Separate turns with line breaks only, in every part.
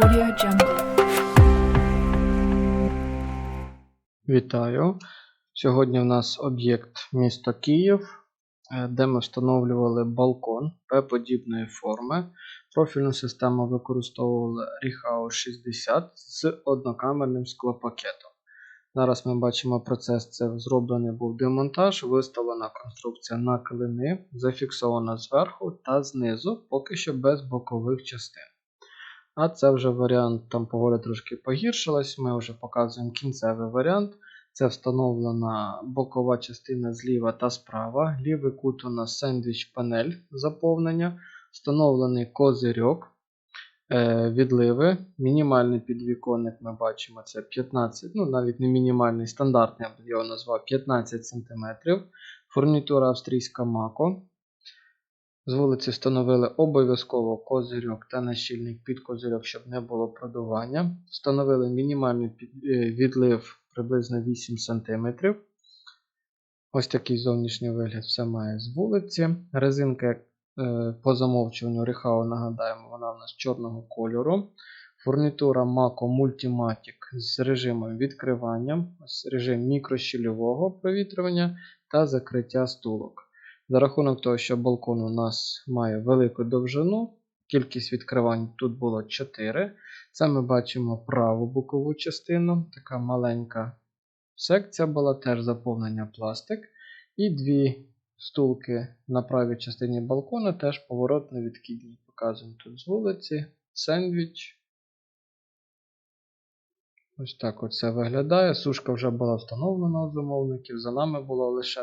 Audio.
Вітаю! Сьогодні в нас об'єкт місто Київ, е, де ми встановлювали балкон П-подібної форми. Профільну систему використовували Rehouse 60 з однокамерним склопакетом. Зараз ми бачимо процес. Це зроблений був демонтаж, виставлена конструкція на клини, зафіксована зверху та знизу, поки що без бокових частин. А це вже варіант, там погода трошки погіршилась. Ми вже показуємо кінцевий варіант. Це встановлена бокова частина зліва та справа. Лівий кут у нас сендвіч панель заповнення, встановлений козирьок, е, відливи. Мінімальний підвіконник ми бачимо це 15, ну навіть не мінімальний, стандартний, я його назвав 15 см. Фурнітура австрійська Мако. З вулиці встановили обов'язково козирьок та нащільник під козирьок, щоб не було продування. Встановили мінімальний е, відлив приблизно 8 см. Ось такий зовнішній вигляд все має з вулиці. Резинка е, по замовчуванню Рехау, нагадаємо, вона в нас чорного кольору. Фурнітура Mako Multimatic з режимом відкривання, режим мікрощільового провітрювання та закриття стулок. За рахунок того, що балкон у нас має велику довжину, кількість відкривань тут було 4. Це ми бачимо праву бокову частину, така маленька секція була, теж заповнення пластик. І дві стулки на правій частині балкона, теж поворотно відкидні. Показуємо тут з вулиці, сендвіч. Ось так оце виглядає. Сушка вже була встановлена у замовників. За нами було лише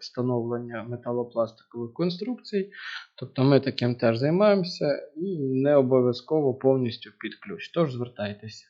встановлення металопластикових конструкцій. Тобто ми таким теж займаємося і не обов'язково повністю під ключ. Тож звертайтеся.